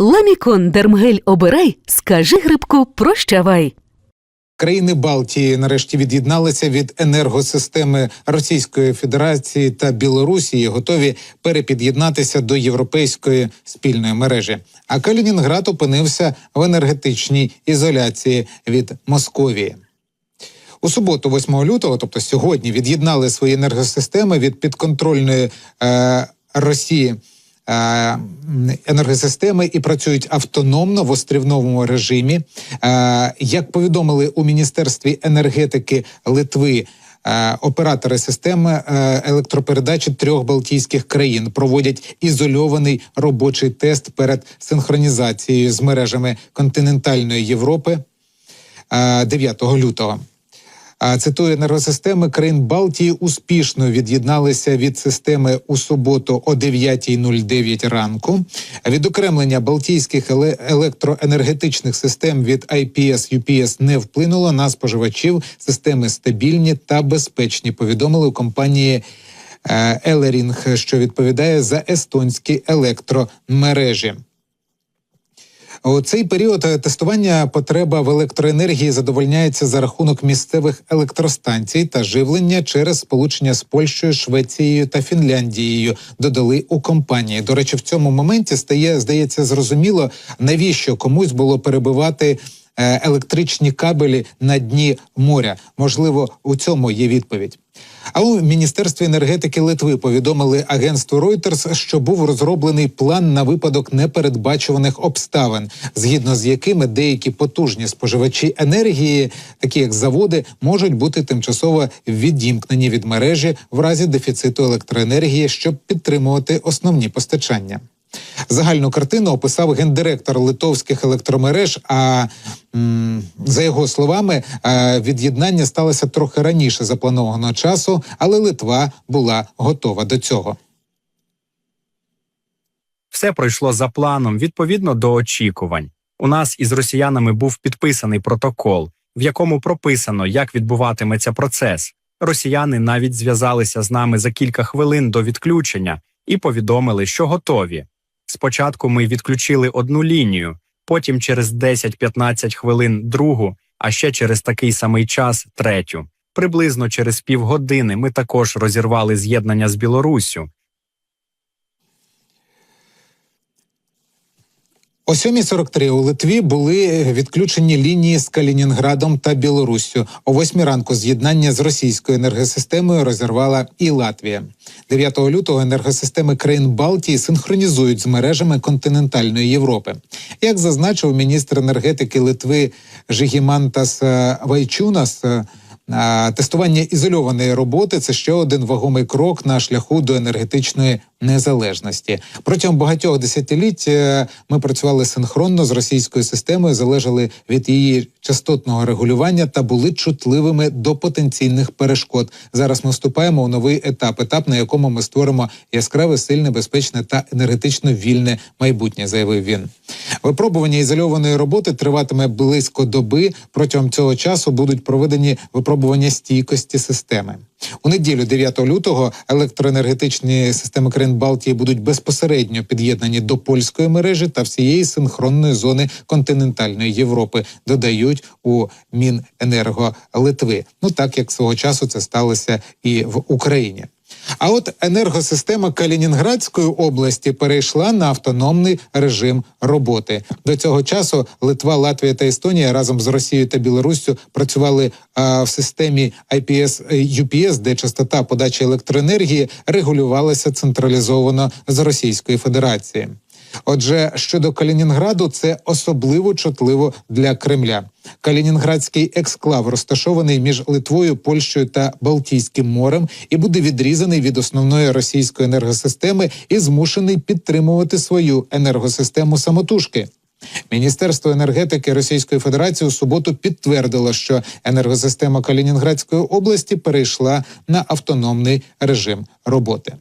Ламікон Дермгель обирай, скажи грибку прощавай. Країни Балтії нарешті від'єдналися від енергосистеми Російської Федерації та Білорусі готові перепід'єднатися до європейської спільної мережі. А Калінінград опинився в енергетичній ізоляції від Московії. У суботу, 8 лютого, тобто сьогодні, від'єднали свої енергосистеми від підконтрольної е, Росії енергосистеми і працюють автономно в острівному режимі. Е, як повідомили у міністерстві енергетики Литви. е, Оператори системи е, електропередачі трьох балтійських країн проводять ізольований робочий тест перед синхронізацією з мережами континентальної Європи е, 9 лютого. А, Цитую енергосистеми країн Балтії успішно від'єдналися від системи у суботу о 9.09 ранку. Відокремлення балтійських електроенергетичних систем від IPS UPS не вплинуло на споживачів. Системи стабільні та безпечні. Повідомили у компанії. е, Елерінг, що відповідає за естонські електромережі. У цей період е, тестування потреба в електроенергії задовольняється за рахунок місцевих електростанцій та живлення через сполучення з Польщею, Швецією та Фінляндією. Додали у компанії. До речі, в цьому моменті стає здається зрозуміло, навіщо комусь було перебивати. Е, Електричні кабелі на дні моря, можливо, у цьому є відповідь. А у міністерстві енергетики Литви повідомили агентству Reuters, що був розроблений план на випадок непередбачуваних обставин, згідно з якими деякі потужні споживачі енергії, такі як заводи, можуть бути тимчасово відімкнені від мережі в разі дефіциту електроенергії, щоб підтримувати основні постачання. Загальну картину описав гендиректор литовських електромереж. А за його словами, від'єднання сталося трохи раніше запланованого часу, але Литва була готова до цього. Все пройшло за планом відповідно до очікувань. У нас із росіянами був підписаний протокол, в якому прописано, як відбуватиметься процес. Росіяни навіть зв'язалися з нами за кілька хвилин до відключення і повідомили, що готові. Спочатку ми відключили одну лінію, потім через 10-15 хвилин другу, а ще через такий самий час третю. Приблизно через півгодини ми також розірвали з'єднання з Білоруссю. О 7.43 у Литві були відключені лінії з Калінінградом та Білоруссю. О 8 ранку з'єднання з російською енергосистемою розірвала і Латвія. 9 лютого енергосистеми країн Балтії синхронізують з мережами континентальної Європи. Як зазначив міністр енергетики Литви Жигімантас е, Вайчунас. Тестування ізольованої роботи це ще один вагомий крок на шляху до енергетичної незалежності. Протягом багатьох десятиліть е, ми працювали синхронно з російською системою, залежали від її частотного регулювання та були чутливими до потенційних перешкод. Зараз ми вступаємо у новий етап, етап, на якому ми створимо яскраве, сильне, безпечне та енергетично вільне майбутнє, заявив він. Випробування ізольованої роботи триватиме близько доби. Протягом цього часу будуть проведені випробування стійкості системи. У неділю, 9 лютого, електроенергетичні системи країн Балтії будуть безпосередньо під'єднані до польської мережі та всієї синхронної зони континентальної Європи. Додають у Міненерго Литви. Ну так як свого часу це сталося і в Україні. А от енергосистема Калінінградської області перейшла на автономний режим роботи. До цього часу Литва, Латвія та Естонія разом з Росією та Білоруссю працювали а, в системі IPS UPS, де частота подачі електроенергії регулювалася централізовано з Російської Федерації. Отже, щодо Калінінграду, це особливо чутливо для Кремля. Калінінградський ексклав розташований між Литвою, Польщею та Балтійським морем і буде відрізаний від основної російської енергосистеми і змушений підтримувати свою енергосистему самотужки. Міністерство енергетики Російської Федерації у суботу підтвердило, що енергосистема Калінінградської області перейшла на автономний режим роботи.